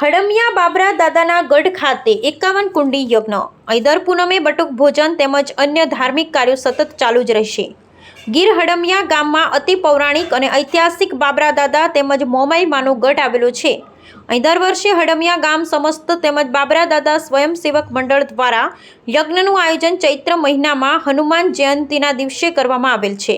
હડમિયા બાબરા દાદાના ગઢ ખાતે એકાવન કુંડી યજ્ઞ. દર પૂનમે બટુક ભોજન તેમજ અન્ય ધાર્મિક કાર્યો સતત ચાલુ જ રહેશે. ગીર હડમિયા ગામમાં અતિ પૌરાણિક અને ઐતિહાસિક બાબરા દાદા તેમજ મોમાઈ માનો ગઢ આવેલો છે. અહીં દર વર્ષે હડમિયા ગામ સમસ્ત તેમજ બાબરા દાદા સ્વયંસેવક મંડળ દ્વારા યજ્ઞનું આયોજન ચૈત્ર મહિનામાં હનુમાન જયંતીના દિવસે કરવામાં આવેલ છે.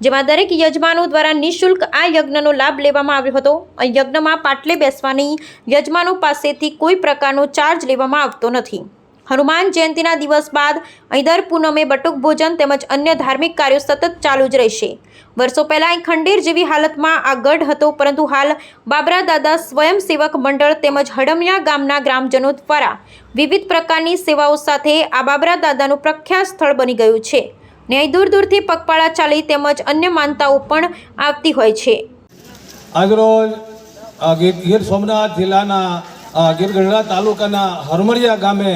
જેમાં દરેક યજમાનો દ્વારા નિઃશુલ્ક આ યજ્ઞનો લાભ લેવામાં આવ્યો હતો. યજ્ઞમાં પાટલે બેસવાની યજમાનો પાસેથી કોઈ પ્રકારનો ચાર્જ લેવામાં આવતો નથી. હનુમાન જયંતીના દિવસ બાદ અહીં દર પૂનમે બટુક ભોજન તેમજ અન્ય ધાર્મિક કાર્યો સતત ચાલુ જ રહેશે. વર્ષો પહેલાં અહીં ખંડેર જેવી હાલતમાં આ ગઢ હતો, પરંતુ હાલ બાબરા દાદા સ્વયંસેવક મંડળ તેમજ હડમિયા ગામના ગ્રામજનો દ્વારા વિવિધ પ્રકારની સેવાઓ સાથે આ બાબરા દાદાનું પ્રખ્યાત સ્થળ બની ગયું છે. ને અહીં દૂર દૂરથી પગપાળા ચાલી તેમજ અન્ય માનતાઓ પણ આવતી હોય છે. આજરોજ ગીર સોમનાથ જિલ્લાના ગીર ગઢડા તાલુકાના હરમડિયા ગામે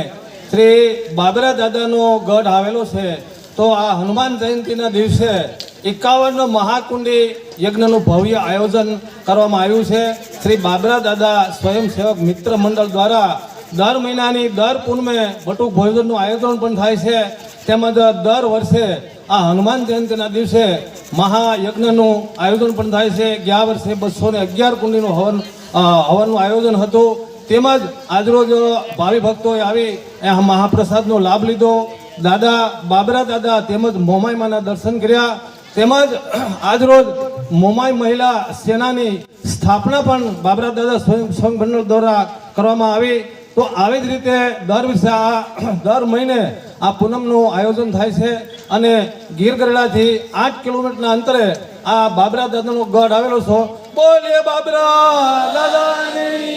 શ્રી બાબરા દાદાનો ગઢ આવેલો છે. તો આ હનુમાન જયંતીના દિવસે એકાવન મહાકુંડી યજ્ઞનું ભવ્ય આયોજન કરવામાં આવ્યું છે. શ્રી બાબરા દાદા સ્વયંસેવક મિત્ર મંડળ દ્વારા દર મહિનાની દર પૂનમે બટુક ભોજનનું આયોજન પણ થાય છે. તેમજ દર વર્ષે આ હનુમાન જયંતિના દિવસે મહાયજ્ઞનું આયોજન પણ થાય છે. ગયા વર્ષે બસો ને અગિયાર કુંડીનું હવન હવનનું આયોજન હતું. તેમજ આજરોજ ભાવિ ભક્તોએ આવી એ મહાપ્રસાદનો લાભ લીધો. દાદા, બાબરા દાદા તેમજ મોમાઈમાના દર્શન કર્યા. તેમજ આજરોજ મોમાઈ મહિલા સેનાની સ્થાપના પણ બાબરા દાદા સ્વયં સંઘ દ્વારા કરવામાં આવી. તો આવી જ રીતે દર વર્ષે દર મહિને આ પૂનમનું આયોજન થાય છે અને ગીર ગરડાથી આઠ કિલોમીટરના અંતરે આ બાબરા દાદાનો ગઢ આવેલો છે. બોલીએ બાબરા દાદાની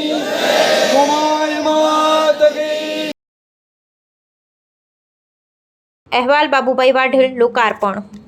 અહેવાલ બાબુભાઈ વાઢેલ, લોકાર્પણ.